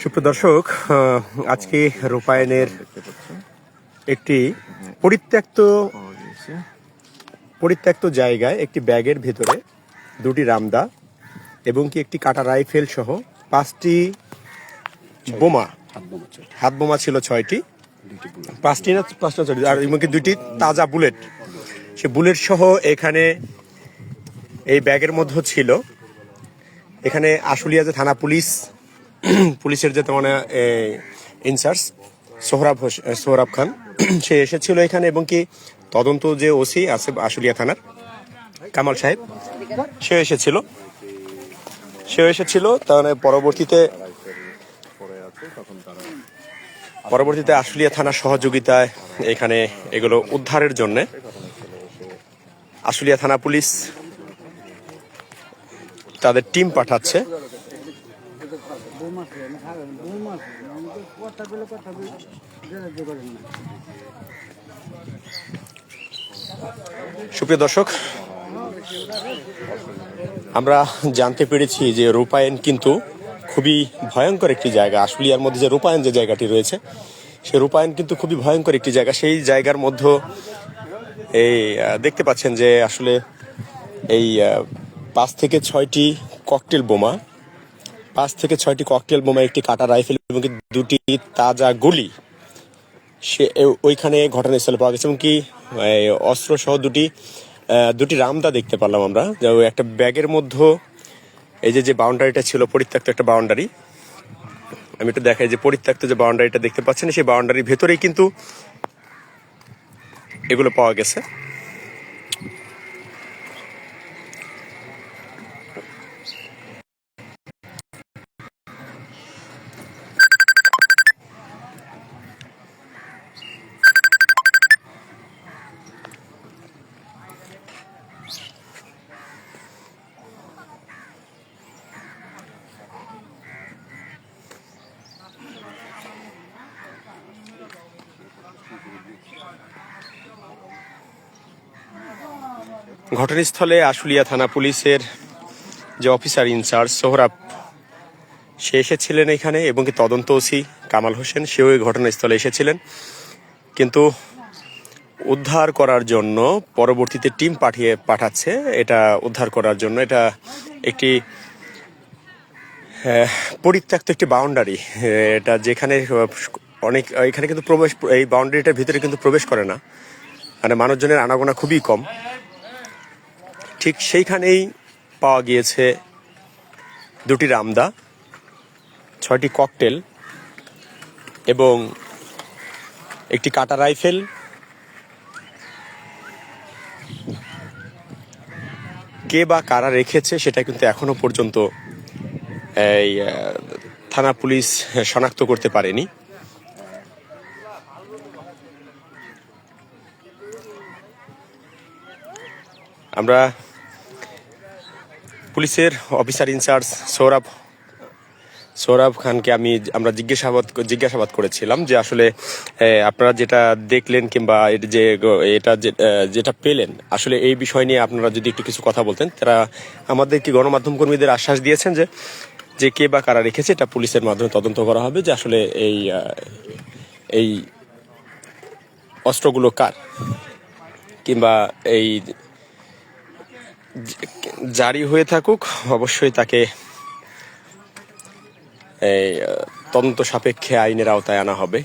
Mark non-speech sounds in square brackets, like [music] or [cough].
সুপ্রিয় দর্শক আজকে রূপায়ণের একটি পরিত্যক্ত পরিত্যক্ত জায়গায় একটি ব্যাগের ভেতরে দুটি রামদা এবং কি একটি কাটা রাইফেল সহ পাঁচটি বোমা, হাত বোমা ছিল ছয়টি। পাঁচটি না পাঁচটা ছয়টি? আর এমনকি দুটি তাজা বুলেট। সে বুলেট সহ এখানে এই ব্যাগের মধ্যে ছিল। এখানে আশুলিয়া যে থানা পুলিশ [clears throat] পুলিশের যে মানে ইনচার্জ সোহরাব সোহরাব খান, [clears throat] সে এসেছিল এখানে এবং কি তদন্ত যে ওসি আছে আশুলিয়া থানার, কামাল সাহেব, সে এসেছিল। সে এসেছিল তার পরবর্তীতে পরবর্তীতে আশুলিয়া থানার সহযোগিতায় এখানে এগুলো উদ্ধারের জন্য আশুলিয়া থানা পুলিশ তাদের টিম পাঠাচ্ছে। সুপ্রিয় দর্শক, আমরা জানতে পেরেছি যে রূপায়ণ কিন্তু খুবই ভয়ঙ্কর একটি জায়গা। আশুলিয়ার মধ্যে যে রূপায়ণ যে জায়গাটি রয়েছে, সে রূপায়ণ কিন্তু খুবই ভয়ঙ্কর একটি জায়গা। সেই জায়গার মধ্যে এই দেখতে পাচ্ছেন যে আসলে এই পাঁচ থেকে ছয়টি ককটেল বোমা পাঁচ থেকে ছয়টি ককটেল বোমা, একটি কাটা রাইফেল এবং দুটি তাজা গুলি। সে ওইখানে ঘটনাস্থলে পাওয়া গেছে এবং কি অস্ত্র সহ দুটি দুটি রামদা দেখতে পারলাম আমরা। একটা ব্যাগের মধ্যে, এই যে যে বাউন্ডারিটা ছিল, পরিত্যক্ত একটা বাউন্ডারি। আমি একটু দেখাই যে, পরিত্যক্ত যে বাউন্ডারিটা দেখতে পাচ্ছেন, সেই বাউন্ডারির ভেতরেই কিন্তু এগুলো পাওয়া গেছে। ঘটনাস্থলে আশুলিয়া থানা পুলিশের যে অফিসার ইনচার্জ সোহরাব সে এসেছিলেন এখানে এবং কি তদন্ত ওসি কামাল হোসেন সেও এই ঘটনাস্থলে এসেছিলেন। কিন্তু উদ্ধার করার জন্য পরবর্তীতে টিম পাঠিয়ে পাঠাচ্ছে এটা উদ্ধার করার জন্য। এটা একটি আহ, পরিত্যক্ত একটি বাউন্ডারি এটা যেখানে অনেক এখানে কিন্তু প্রবেশ এই বাউন্ডারিটার ভিতরে কিন্তু প্রবেশ করে না। মানে মানুষজনের আনাগোনা খুবই কম। ঠিক সেইখানেই পাওয়া গিয়েছে দুটি রামদা, ছয়টি ককটেল এবং একটি কাটা রাইফেল। কে বা কারা রেখেছে সেটা কিন্তু এখনও পর্যন্ত এই থানা পুলিশ শনাক্ত করতে পারেনি। আমরা পুলিশের অফিসার ইনচার্জ সৌরভ সৌরভ খানকে আমি আমরা জিজ্ঞাসাবাদ জিজ্ঞাসাবাদ করেছিলাম যে আসলে আপনারা যেটা দেখলেন কিংবা যে, এটা যেটা পেলেন, আসলে এই বিষয় নিয়ে আপনারা যদি একটু কিছু কথা বলতেন, তারা আমাদেরকে গণমাধ্যম কর্মীদের আশ্বাস দিয়েছেন যে যে কে বা কারা রেখেছে, এটা পুলিশের মাধ্যমে তদন্ত করা হবে যে আসলে এই এই অস্ত্রগুলো কার, কিংবা এই জারি হয়ে থাকুক অবশ্যই তাকে এই তদন্ত সাপেক্ষে আইনের আওতায় আনা হবে।